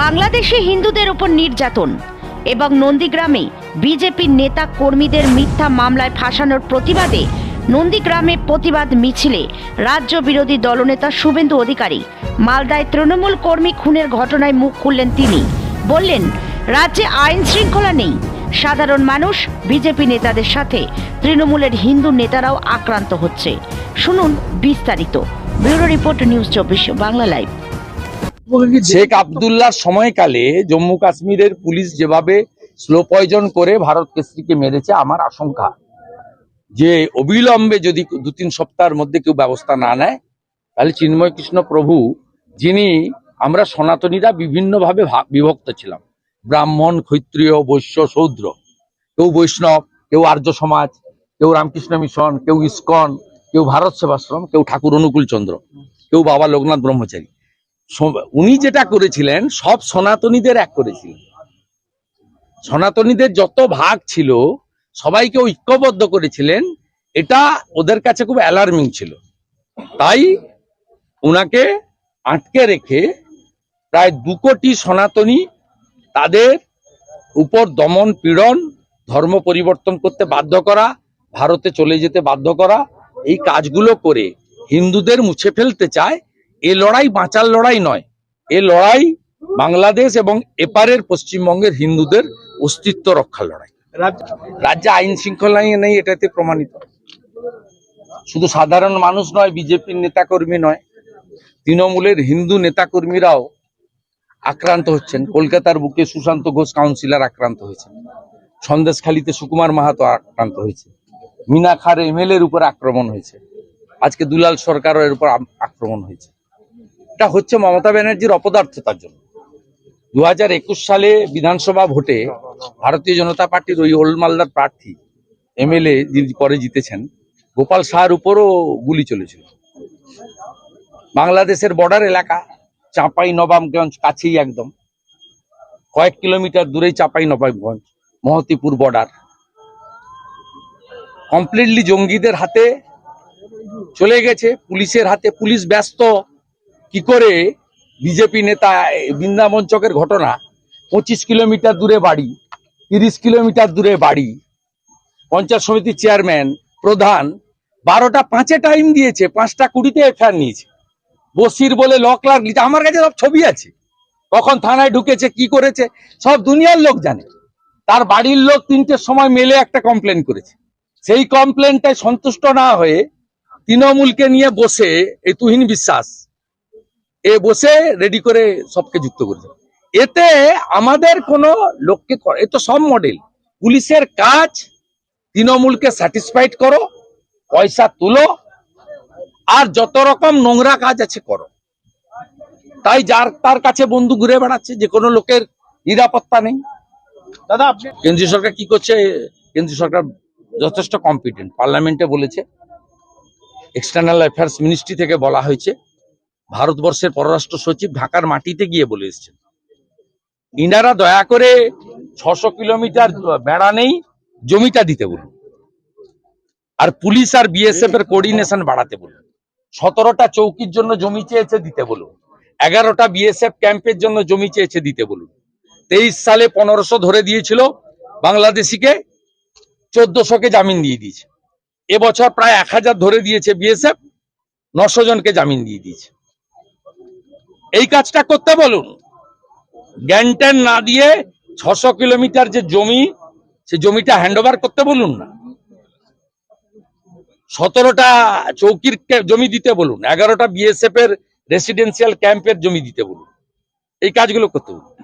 বাংলাদেশে হিন্দুদের উপর নির্যাতন এবং নন্দীগ্রামে বিজেপির নেতা কর্মীদের মিথ্যা মামলায় ফাঁসানোর প্রতিবাদে নন্দীগ্রামে প্রতিবাদ মিছিলে রাজ্য বিরোধী দলনেতা শুভেন্দু অধিকারী মালদায় তৃণমূল কর্মী খুনের ঘটনায় মুখ খুললেন তিনি। বললেন, রাজ্যে আইন শৃঙ্খলা নেই। সাধারণ মানুষ, বিজেপি নেতাদের সাথে তৃণমূলের হিন্দু নেতারাও আক্রান্ত হচ্ছে। শুনুন বিস্তারিত। ব্যুরো রিপোর্ট নিউজ চব্বিশ, বাংলা লাইভ। শেখ আবদুল্লাহ সময়কালে জম্মু কাশ্মীরের পুলিশ যেভাবে স্লো পয়জন করে ভারত কেসরিকে মেরেছে আমার আশঙ্কা। যে অবিলম্বে যদি দু তিন সপ্তাহের মধ্যে কেউ ব্যবস্থা না নেয় তাহলে চিন্ময় কৃষ্ণ প্রভু যিনি আমরা সনাতনীরা বিভিন্নভাবে বিভক্ত ছিলাম। ব্রাহ্মণ ক্ষত্রিয় বৈশ্য শৌদ্র কেউ বৈষ্ণব কেউ আর্য সমাজ কেউ রামকৃষ্ণ মিশন কেউ ইস্কন কেউ ভারত সেবাশ্রম কেউ ঠাকুর অনুকূল চন্দ্র কেউ বাবা লোকনাথ ব্রহ্মচারী। উনি যেটা করেছিলেন, সব সনাতনীদের এক করেছিলেন। সনাতনীদের যত ভাগ ছিল, সবাইকে ঐক্যবদ্ধ করেছিলেন। এটা ওদের কাছে খুব অ্যালার্মিং ছিল। তাই উনাকে আটকে রেখে প্রায় দু কোটি সনাতনী তাদের উপর দমন পীড়ন, ধর্ম পরিবর্তন করতে বাধ্য করা, ভারতে চলে যেতে বাধ্য করা, এই কাজগুলো করে হিন্দুদের মুছে ফেলতে চায় এ লড়াই বাঁচার লড়াই নয়। এ লড়াই বাংলাদেশ এবং এপারের পশ্চিমবঙ্গের হিন্দুদের অস্তিত্ব রক্ষার লড়াই। রাজ্যে আইন শৃঙ্খলা নেই এটাতে প্রমাণিত। শুধু সাধারণ মানুষ নয় বিজেপির নেতাকর্মী নয় তৃণমূলের হিন্দু নেতাকর্মীরাও আক্রান্ত হচ্ছেন। কলকাতার বুকে সুশান্ত ঘোষ কাউন্সিলর আক্রান্ত হয়েছেন। সন্দেশখালীতে সুকুমার মাহাতো আক্রান্ত হয়েছে মিনা খার এমএল এর উপর আক্রমণ হয়েছে। আজকে দুলাল সরকারের উপর আক্রমণ হয়েছে। এটা হচ্ছে মমতা ব্যানার্জির অপদার্থতার জন্য। দু হাজার একুশ সালে বিধানসভা ভোটে ভারতীয় জনতা পার্টির ওই ওল্ড মালদার প্রার্থী, এমএলএ যিনি পরে জিতেছেন, গোপাল শাহর উপরও গুলি চলেছিল। বাংলাদেশের বর্ডার এলাকা চাঁপাই নবাবগঞ্জ কাছেই একদম। কয়েক কিলোমিটার দূরেই চাঁপাই নবাবগঞ্জ, মহতিপুর বর্ডার। কমপ্লিটলি জঙ্গিদের হাতে চলে গেছে, পুলিশের হাতে পুলিশ ব্যস্ত। কি করে বিজেপি নেতা বৃন্দাবন চকের ঘটনা, পঁচিশ কিলোমিটার দূরে বাড়ি, তিরিশ কিলোমিটার দূরে বাড়ি, পঞ্চায়েত সমিতির চেয়ারম্যান, প্রধান, বারোটা পাঁচে টাইম দিয়েছে, পাঁচটা কুড়িতে এফআইআর নিয়েছে। বসির বলে ল ক্লার্ক লিখে, আমার কাছে সব ছবি আছে। কখন থানায় ঢুকেছে, কি করেছে, সব দুনিয়ার লোক জানে। তার বাড়ির লোক তিনটের সময় মেলে একটা কমপ্লেন করেছে। সেই কমপ্লেনটায় সন্তুষ্ট না হয়ে তৃণমূলকে নিয়ে বসে এই তুহিন বিশ্বাস এ বসে রেডি করে সবকে যুক্ত করেছে এতে আমাদের কোনো লোককে এ তো সব মডেল পুলিশের কাজ তৃণমূলকে স্যাটিসফাইড করো পয়সা তুলো আর যত রকম নোংরা কাজ আছে করো। তাই যার তার কাছে বন্ধু ঘুরে বেড়াচ্ছে যে কোনো লোকের নিরাপত্তা নেই। দাদা কেন্দ্রীয় সরকার কি করছে? কেন্দ্রীয় সরকার যথেষ্ট কম্পিটেন্ট পার্লামেন্টে বলেছে। এক্সটার্নাল অ্যাফেয়ার্স মিনিস্ট্রি থেকে বলা হয়েছে। ভারতবর্ষের পররাষ্ট্র সচিব ঢাকার মাটিতে গিয়ে বলে এসেছেন। ইনারা দয়া করে ছশো কিলোমিটার বেড়া নেই, জমিটা দিতে বলুন। আর পুলিশ আর বিএসএফ এর কোঅর্ডিনেশন বাড়াতে বলুন। সতেরোটা চৌকির জন্য জমি চেয়েছে দিতে বলুন। এগারোটা বিএসএফ ক্যাম্পের জন্য জমি চেয়েছে দিতে বলুন। তেইশ সালে পনেরোশো ধরে দিয়েছিল বাংলাদেশিকে, চোদ্দশোকে জামিন দিয়ে দিয়েছে। এবছর প্রায় এক হাজার ধরে দিয়েছে বিএসএফ নশো জনকে জামিন দিয়ে দিয়েছে। এই কাজটা করতে বলুন। গ্যান্টেন না দিয়ে ছশো কিলোমিটার যে জমি সে জমিটা হ্যান্ডওভার করতে বলুন না। সতেরোটা চৌকির জমি দিতে বলুন, এগারোটা বিএসএফ এর রেসিডেন্সিয়াল ক্যাম্পের জমি দিতে বলুন। এই কাজগুলো করতে বলুন।